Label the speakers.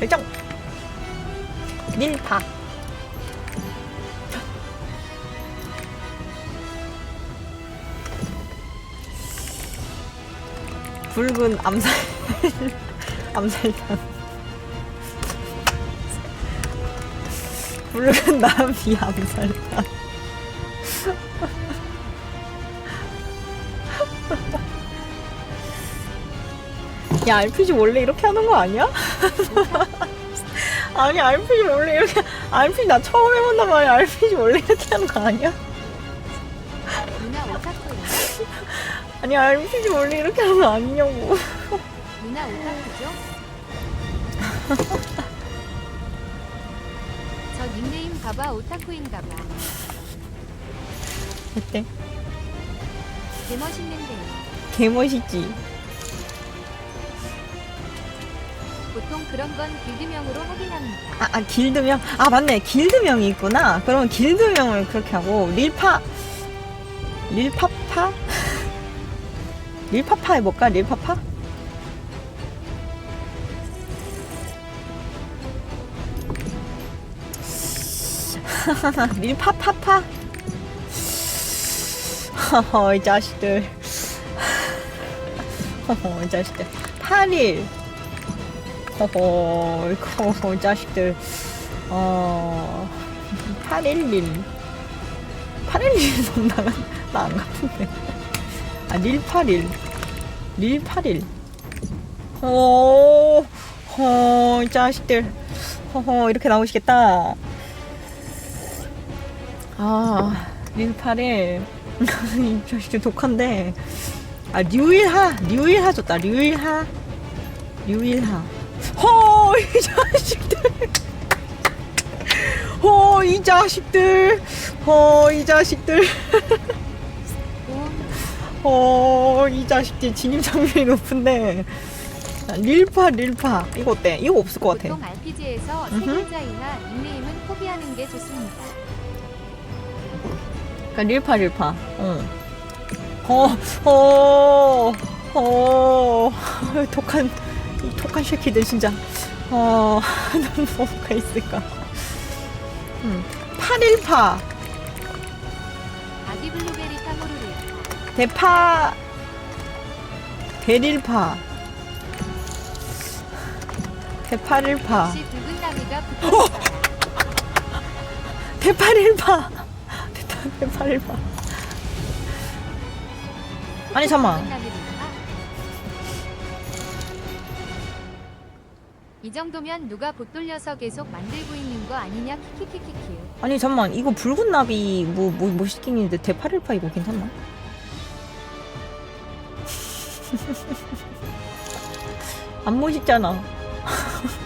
Speaker 1: 결정. 밀파. 붉은 암살 암살단 붉은 나비 암살단 야 RPG 원래 이렇게 하는 거 아니야? 아니 RPG 원래 이렇게 RPG 나 처음 해본단 말이야 RPG 원래 이렇게 하는 거 아니야?
Speaker 2: 누나 오타쿠
Speaker 1: 아니 RPG 원래 이렇게 하는 거 아니냐고
Speaker 2: 누나 오타쿠죠? 저 닉네임 봐봐 오타쿠인가봐
Speaker 1: 어때?
Speaker 2: 개멋있는데요
Speaker 1: 개멋있지
Speaker 2: 보통 그런 건 빌드명으로 확인합니다
Speaker 1: 아, 아 길드명? 아 맞네 길드명이 있구나 그러면 길드명을 그렇게 하고 릴파 릴파파? 릴파파 해볼까? 릴파파? 릴파파파? 허허 이 자식들 허허 이 자식들 8일 허허 이거 이 자식들. 어 811 811은 나가 나안 같은데. 아 릴81 릴81 어, 허허 이 자식들. 허허 이렇게 나오시겠다. 아 릴81 이 자식들 독한데. 아 류일하 류일하 줬다 류일하. 류일하 허 이 자식들. 허 이 자식들. 허 이 자식들.
Speaker 2: 오
Speaker 1: 허이 자식들 진입 장벽이 높은데. 아, 릴파 릴파. 이거 어때? 이거 없을 것 같아.
Speaker 2: 보통 RPG에서 세
Speaker 1: 음흠.
Speaker 2: 글자 이하 닉네임은 포기하는 게 좋습니다.
Speaker 1: 그러니까 릴파 릴파. 응. 어, 어, 어, 독한, 이 독한 새끼들 진짜. 어, 난 뭐가 있을까? 음, 파릴파,
Speaker 2: 아기 블루베리 탕후루를
Speaker 1: 대파, 대릴파, 대파릴파,
Speaker 2: 역시 붉은 나비가 붙었어요
Speaker 1: 대파릴파, 대파, 대파릴파. 아니 잠만.
Speaker 2: 붉은 나비를 이 정도면 누가 봇 돌려서 계속 만들고 있는 거 아니냐 키키키키키
Speaker 1: 아니 잠만 이거 붉은 나비 뭐 뭐 뭐 시키는데 대파릴파 이거 괜찮나? 안 멋있잖아.